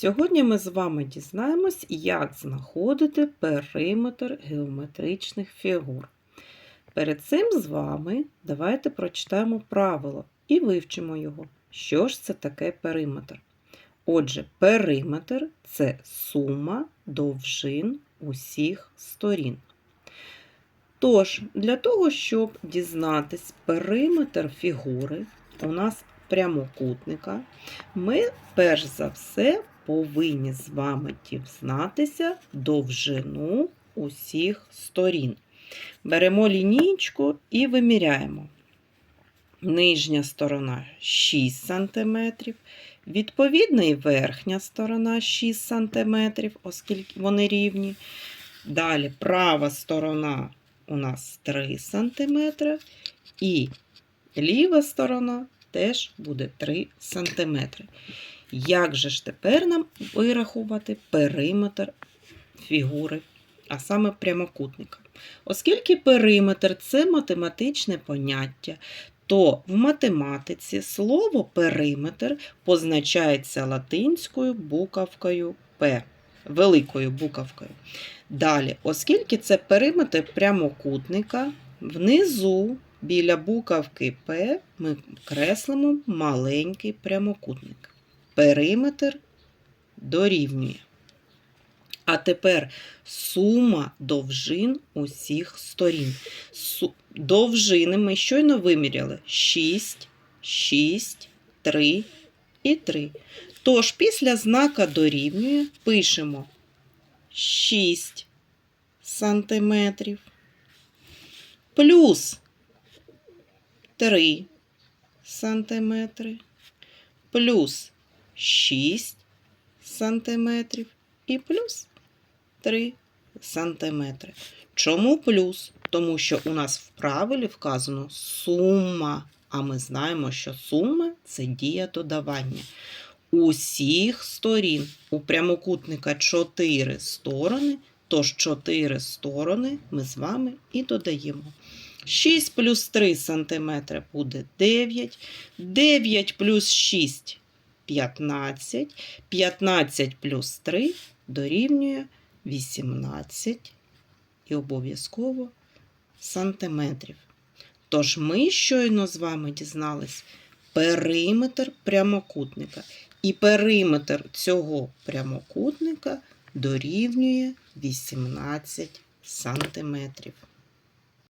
Сьогодні ми з вами дізнаємось, як знаходити периметр геометричних фігур. Перед цим з вами давайте прочитаємо правило і вивчимо його. Що ж це таке периметр? Отже, периметр це сума довжин усіх сторін. Тож, для того, щоб дізнатись периметр фігури, у нас прямокутника, ми перш за все повинні з вами дізнатися довжину усіх сторін. Беремо лінійку і виміряємо. Нижня сторона 6 см, відповідно і верхня сторона 6 см, оскільки вони рівні. Далі права сторона у нас 3 см, і ліва сторона теж буде 3 см. Як же ж тепер нам вирахувати периметр фігури, а саме прямокутника? Оскільки периметр це математичне поняття, то в математиці слово периметр позначається латинською буковкою П, великою буковкою. Далі, оскільки це периметр прямокутника, внизу біля буковки П ми креслимо маленький прямокутник. Периметр дорівнює. А тепер сума довжин усіх сторін. Довжини ми щойно виміряли 6, 6, 3 і 3. Тож після знака дорівнює пишемо 6 сантиметрів плюс 3 сантиметри плюс 6 сантиметрів і плюс 3 сантиметри. Чому плюс? Тому що у нас в правилі вказано сума, а ми знаємо, що сума це дія додавання. Усіх сторін у прямокутника 4 сторони, тож 4 сторони ми з вами і додаємо. 6 плюс 3 см буде 9, 9 плюс 6 15, 15 плюс 3 дорівнює 18 і обов'язково сантиметрів. Тож ми щойно з вами дізнались периметр прямокутника. І периметр цього прямокутника дорівнює 18 сантиметрів.